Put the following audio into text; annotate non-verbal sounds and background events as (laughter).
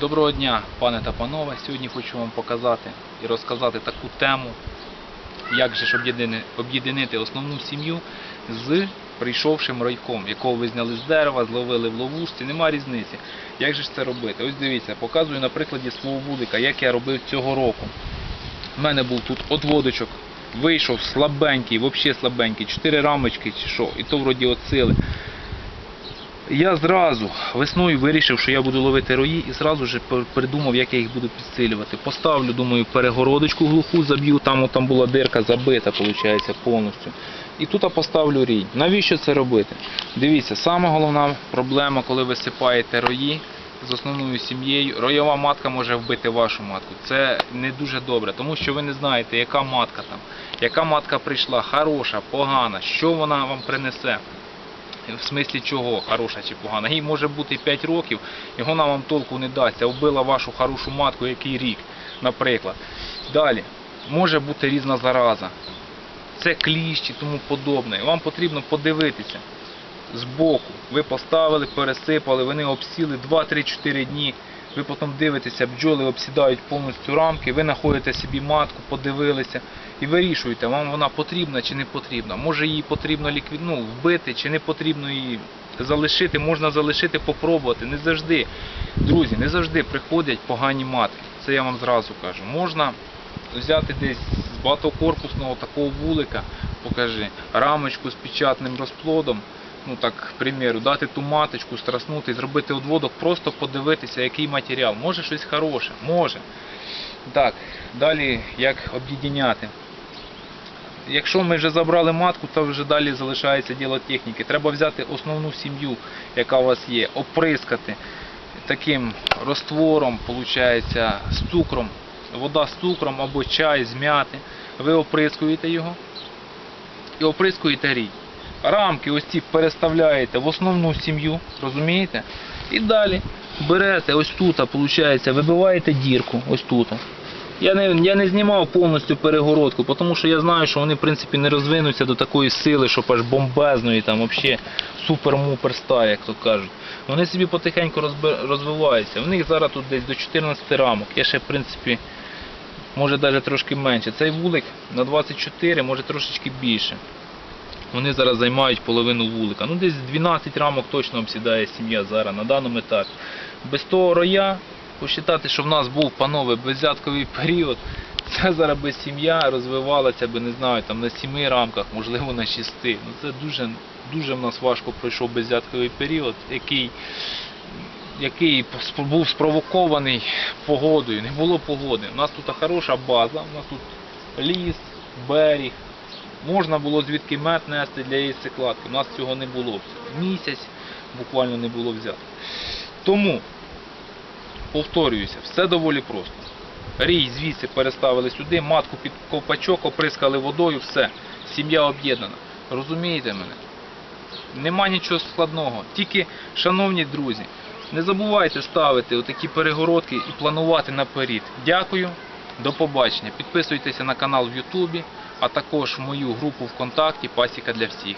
Доброго дня, пане та панове. Сьогодні хочу вам показати і розказати таку тему, як же ж об'єднати основну сім'ю з прийшовшим ройком, якого ви зняли з дерева, зловили в ловушці, нема різниці. Як же ж це робити? Ось дивіться, показую на прикладі свого вулика, як я робив цього року. У мене був тут отводочок, вийшов слабенький, взагалі слабенький, 4 рамочки чи що, і то вроді от. Я зразу весною вирішив, що я буду ловити рої і зразу ж придумав, як я їх буду підсилювати. Поставлю, думаю, перегородочку глуху заб'ю, там, там була дирка забита, виходить, повністю. І тут поставлю рій. Навіщо це робити? Дивіться, сама головна проблема, коли ви сипаєте рої з основною сім'єю, роєва матка може вбити вашу матку. Це не дуже добре, тому що ви не знаєте, яка матка там, яка матка прийшла, хороша, погана, що вона вам принесе. В смислі чого хороша чи погана? Їй може бути 5 років, вона вам толку не дасть. Вбила вашу хорошу матку який рік, наприклад. Далі, може бути різна зараза. Це кліщ і тому подобне. Вам потрібно подивитися збоку. Ви поставили, пересипали, вони обсіли 2-3-4 дні. Ви потім дивитеся, бджоли обсідають повністю рамки, ви знаходите собі матку, подивилися і вирішуєте, вам вона потрібна чи не потрібна. Може її потрібно ліквід... ну, вбити, чи не потрібно її залишити, можна залишити, попробувати. Не завжди, друзі, не завжди приходять погані матки. Це я вам зразу кажу. Можна взяти десь з багатокорпусного такого вулика, покажи, рамочку з печатним розплодом. Ну так, к дати ту маточку, страснути, зробити одводок, просто подивитися, який матеріал. Може щось хороше, може. Так, далі як об'єдняти. Якщо ми вже забрали матку, то вже далі залишається діло техніки. Треба взяти основну сім'ю, яка у вас є, оприскати таким розтвором, виходить, з цукром, вода з цукром або чай з м'яти. Ви оприскуєте його і оприскуєте рій. Рамки ось ці переставляєте в основну сім'ю, розумієте? І далі берете ось тут, виходить, вибиваєте дірку, ось тут. Я не, я не знімав повністю перегородку, тому що я знаю, що вони в принципі не розвинуться до такої сили, щоб аж бомбезної, там взагалі супер-мупер стар, як то кажуть. Вони собі потихеньку розвиваються. У них зараз тут десь до 14 рамок. Я ще в принципі, може навіть трошки менше. Цей вулик на 24, може трошечки більше. Вони зараз займають половину вулика. Ну десь 12 рамок точно обсідає сім'я зараз на даному етапі. Без того роя, посчитати, що в нас був панове беззятковий період, (laughs) це зараз би сім'я розвивалася би, не знаю, там на 7 рамках, можливо на 6. Ну це дуже, дуже в нас важко пройшов беззятковий період, який, який був спровокований погодою. Не було погоди. У нас тут хороша база, у нас тут ліс, берег. Можна було звідки мед нести для яйцекладки. У нас цього не було. Місяць буквально не було взято. Тому, повторююся, все доволі просто. Рій звідси переставили сюди, матку під ковпачок, оприскали водою, все. Сім'я об'єднана. Розумієте мене? Нема нічого складного. Тільки, шановні друзі, не забувайте ставити отакі перегородки і планувати наперед. Дякую, до побачення. Підписуйтеся на канал в Ютубі, а також мою групу ВКонтакті Пасіка для всіх.